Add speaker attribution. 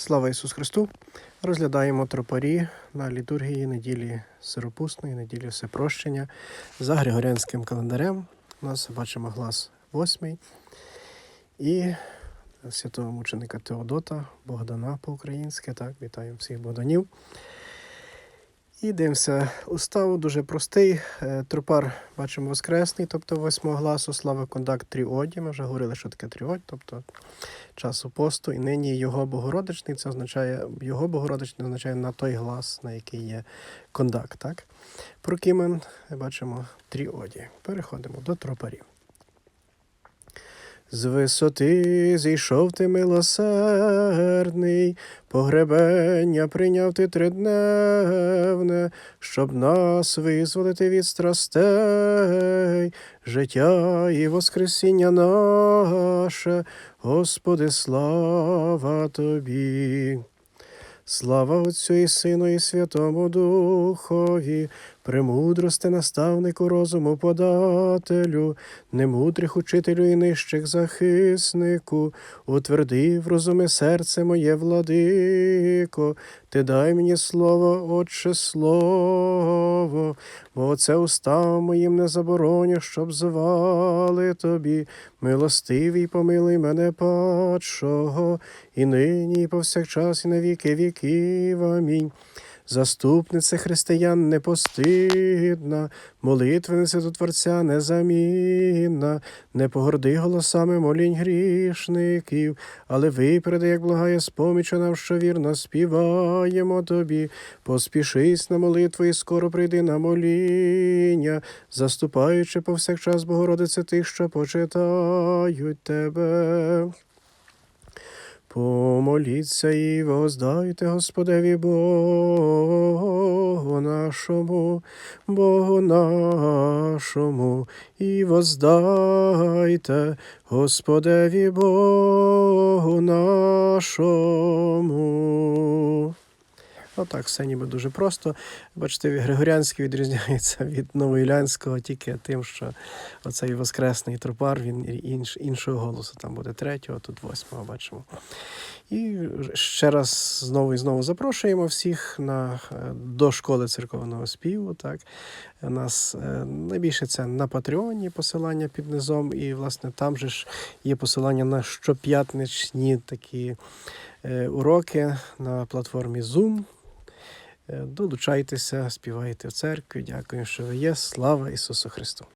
Speaker 1: Слава Ісусу Христу! Розглядаємо тропарі на літургії неділі Сиропусної, неділі Всепрощення за Григоріанським календарем. У нас бачимо глас восьмий і святого мученика Теодота, Богдана по-українськи. Так, вітаємо всіх Богданів. І дивимося, уставу дуже простий. Е, Тропар бачимо воскресний, тобто восьмого гласу, слава кондакт тріоді. Ми вже говорили, що таке тріодь, тобто часу посту. І нині його Богородичний, це означає, його Богородичний означає на той глас, на який є кондакт. Так? Прокімен бачимо тріоді. Переходимо до тропарів. З висоти зійшов ти милосердний, погребення прийняв ти тридневне, щоб нас визволити від страстей, життя і воскресіння наше, Господи, слава тобі. Слава Отцю і Сину, і Святому Духові, премудрости наставнику розуму подателю, немудрих учителю і нижчих захиснику, утверди в розуми серце моє, владико, ти дай мені слово, Отче слово, бо це устав моїм не забороню, щоб звали тобі, милостивий, помилуй мене падшого, і нині, і повсякчас, і на віки віків. Амінь. Заступниця християн непостидна, молитвениця до Творця незамінна, не погорди голосами молінь грішників, але випереди, як благає споміча нам, що вірно співаємо тобі. Поспішись на молитву і скоро прийди на моління, заступаючи повсякчас Богородице тих, що почитають тебе. Помоліться і воздайте Господеві Богу нашому, Богу нашому, і воздайте Господеві Богу нашому. Отак, все ніби дуже просто. Бачите, Григоріанський відрізняється від Новоілянського тільки тим, що оцей воскресний тропар, він інш, іншого голосу. Там буде третього, тут восьмого бачимо. І ще раз знову і знову запрошуємо всіх на, е, до школи церковного співу. Так. У нас е, найбільше це на Патреоні посилання під низом, і, власне, там же ж є посилання на щоп'ятничні такі е, уроки на платформі Zoom. Е, Долучайтеся, співайте в церкві. Дякую, що ви є. Слава Ісусу Христу!